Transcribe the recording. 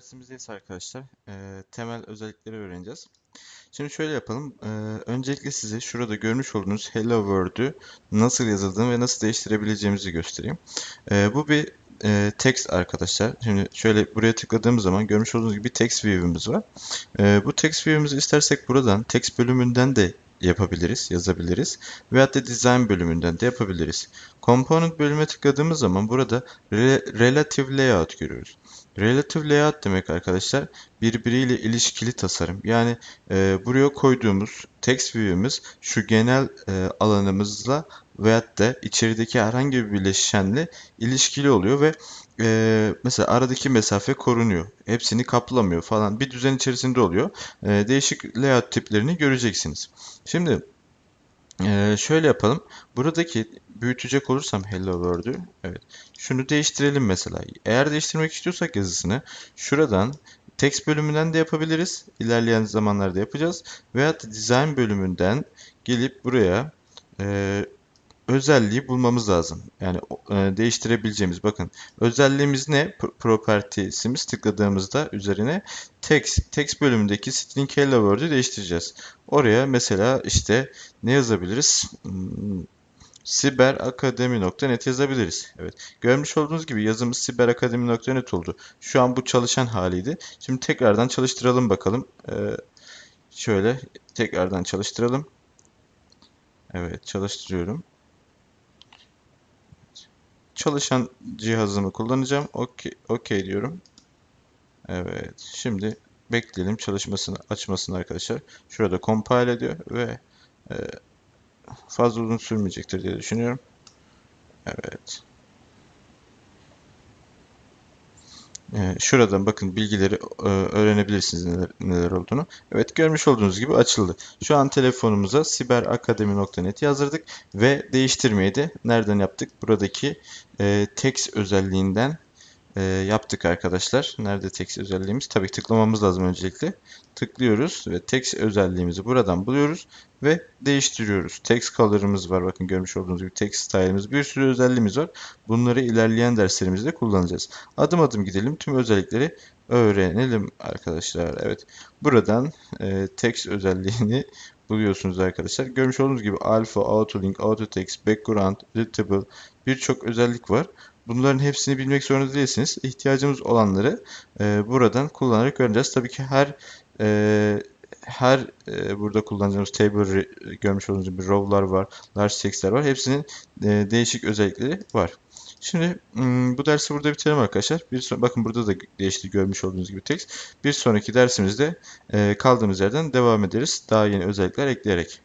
dersimizdeyiz arkadaşlar. Ee, temel özellikleri öğreneceğiz. Şimdi şöyle yapalım. Ee, öncelikle size şurada görmüş olduğunuz Hello World'ü nasıl yazıldığını ve nasıl değiştirebileceğimizi göstereyim. Ee, bu bir e, text arkadaşlar. Şimdi şöyle buraya tıkladığımız zaman görmüş olduğunuz gibi text view'imiz var. Ee, bu text view'imizi istersek buradan text bölümünden de yapabiliriz, yazabiliriz. Veyahut da design bölümünden de yapabiliriz. Component bölüme tıkladığımız zaman burada re- relative layout görüyoruz. Relative layout demek arkadaşlar birbiriyle ilişkili tasarım. Yani e, buraya koyduğumuz text view'imiz şu genel e, alanımızla veyahut da içerideki herhangi bir bileşenle ilişkili oluyor ve e, mesela aradaki mesafe korunuyor. Hepsini kaplamıyor falan. Bir düzen içerisinde oluyor. E, değişik layout tiplerini göreceksiniz. Şimdi ee, şöyle yapalım. Buradaki büyütecek olursam Hello World'ü, evet. Şunu değiştirelim mesela. Eğer değiştirmek istiyorsak yazısını şuradan text bölümünden de yapabiliriz. İlerleyen zamanlarda yapacağız. Veyahut design bölümünden gelip buraya e, özelliği bulmamız lazım. Yani e, değiştirebileceğimiz bakın özelliğimiz ne? P- Properties'imiz tıkladığımızda üzerine text text bölümündeki string hello word'ü değiştireceğiz. Oraya mesela işte ne yazabiliriz? Hmm, siberakademi.net yazabiliriz. Evet. Görmüş olduğunuz gibi yazımız siberakademi.net oldu. Şu an bu çalışan haliydi. Şimdi tekrardan çalıştıralım bakalım. Ee, şöyle tekrardan çalıştıralım. Evet, çalıştırıyorum çalışan cihazımı kullanacağım. Okey okay diyorum. Evet. Şimdi bekleyelim çalışmasını açmasını arkadaşlar. Şurada compile ediyor ve e, fazla uzun sürmeyecektir diye düşünüyorum. Evet. Ee, şuradan bakın bilgileri e, öğrenebilirsiniz neler, neler olduğunu. Evet görmüş olduğunuz gibi açıldı. Şu an telefonumuza siberakademi.net yazdırdık ve değiştirmeyi de nereden yaptık? Buradaki e, text özelliğinden e, yaptık arkadaşlar. Nerede text özelliğimiz? Tabii tıklamamız lazım öncelikle. Tıklıyoruz ve text özelliğimizi buradan buluyoruz ve değiştiriyoruz. Text color'ımız var. Bakın görmüş olduğunuz gibi text style'ımız bir sürü özelliğimiz var. Bunları ilerleyen derslerimizde kullanacağız. Adım adım gidelim. Tüm özellikleri öğrenelim arkadaşlar. Evet. Buradan e, text özelliğini buluyorsunuz arkadaşlar. Görmüş olduğunuz gibi alpha, autolink, autotext, background, readable birçok özellik var. Bunların hepsini bilmek zorunda değilsiniz. İhtiyacımız olanları e, buradan kullanarak öğreneceğiz. Tabii ki her e, her e, burada kullanacağımız table görmüş olduğunuz gibi row'lar var, large text'ler var. Hepsinin e, değişik özellikleri var. Şimdi bu dersi burada bitirelim arkadaşlar. Bir son, bakın burada da değişti görmüş olduğunuz gibi text. Bir sonraki dersimizde kaldığımız yerden devam ederiz. Daha yeni özellikler ekleyerek.